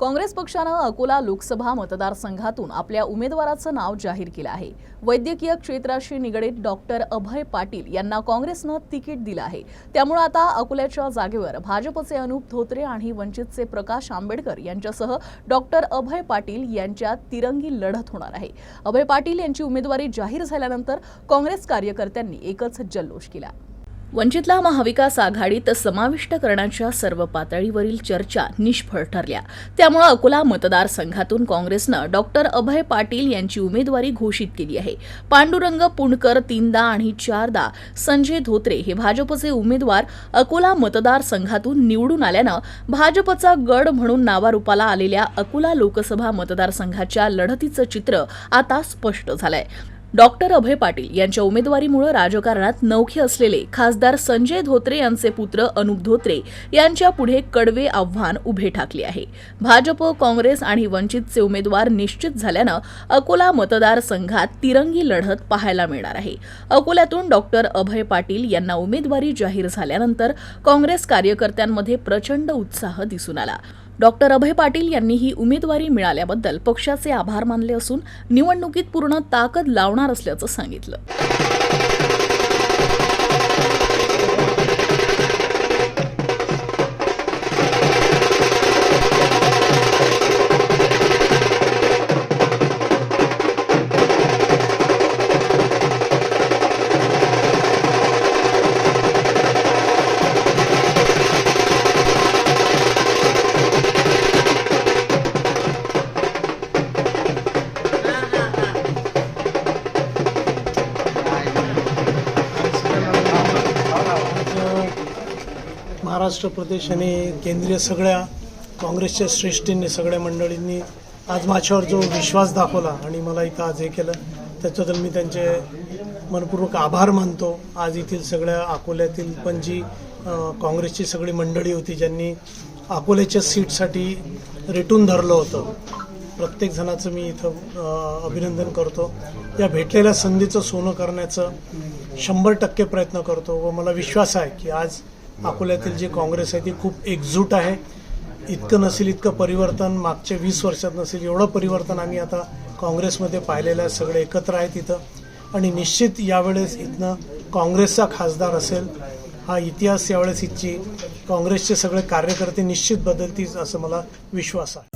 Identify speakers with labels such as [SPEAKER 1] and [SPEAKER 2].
[SPEAKER 1] काँग्रेस पक्षानं अकोला लोकसभा मतदारसंघातून आपल्या उमेदवाराचं नाव जाहीर केलं आहे. वैद्यकीय क्षेत्राशी निगडीत डॉक्टर अभय पाटील यांना काँग्रेसनं तिकीट दिलं आहे. त्यामुळे आता अकोल्याच्या जागेवर भाजपचे अनुप धोत्रे आणि वंचितचे प्रकाश आंबेडकर यांच्यासह डॉक्टर अभय पाटील यांच्यात तिरंगी लढत होणार आहे. अभय पाटील यांची उमेदवारी जाहीर झाल्यानंतर काँग्रेस कार्यकर्त्यांनी एकच जल्लोष केला. वंचितला महाविकास आघाडीत समाविष्ट करण्याच्या सर्व पातळीवरील चर्चा निष्फळ ठरल्या. त्यामुळे अकोला मतदारसंघातून काँग्रेसनं डॉक्टर अभय पाटील यांची उमेदवारी घोषित केली आहे. पांडुरंग पुणकर तीनदा आणि चारदा संजय धोत्रे हे भाजपचे उमेदवार अकोला मतदारसंघातून निवडून आल्यानं भाजपचा गड म्हणून नावारूपाला आलेल्या अकोला लोकसभा मतदारसंघाच्या लढतीचं चित्र आता स्पष्ट झालंय. डॉक्टर अभय पाटील यांच्या उमेदवारीमुळे राजकारणात नौखे असलेले खासदार संजय धोत्रे यांचे पुत्र अनुप धोत्रे यांच्या पुढे कडवे आव्हान उभे ठाकले आहे. भाजप काँग्रेस आणि वंचितचे उमेदवार निश्चित झाल्यानं अकोला मतदारसंघात तिरंगी लढत पाहायला मिळणार आहे. अकोल्यातून डॉक्टर अभय पाटील यांना उमेदवारी जाहीर झाल्यानंतर काँग्रेस कार्यकर्त्यांमध्ये प्रचंड उत्साह दिसून आला. डॉक्टर अभय पाटील यांनी ही उमेदवारी मिळाल्याबद्दल पक्षाचे आभार मानले असून निवडणुकीत पूर्ण ताकद लावणार असल्याचं सांगितलं.
[SPEAKER 2] महाराष्ट्र प्रदेश आणि केंद्रीय सगळ्या काँग्रेसच्या श्रेष्ठींनी सगळ्या मंडळींनी आज माझ्यावर जो विश्वास दाखवला आणि मला इथं आज हे केलं त्याच्याबद्दल मी त्यांचे मनपूर्वक आभार मानतो. आज येथील सगळ्या अकोल्यातील पण जी काँग्रेसची सगळी मंडळी होती ज्यांनी अकोल्याच्या सीटसाठी रेटून धरलं होतं प्रत्येक जणाचं मी इथं अभिनंदन करतो. या भेटलेल्या संधीचं सोनं करण्याचं शंभर टक्के प्रयत्न करतो व मला विश्वास आहे की आज अकोल्यातील जी काँग्रेस आहे ती खूप एकजूट आहे. इतकं नसेल इतकं परिवर्तन मागच्या वीस वर्षात नसेल एवढं परिवर्तन आम्ही आता काँग्रेसमध्ये पाहिलेलं आहे सगळे एकत्र आहेत इथं. आणि निश्चित यावेळेस इथनं काँग्रेसचा खासदार असेल हा इतिहास यावेळेस इथची काँग्रेसचे सगळे कार्यकर्ते निश्चित बदलतील असं मला विश्वास आहे.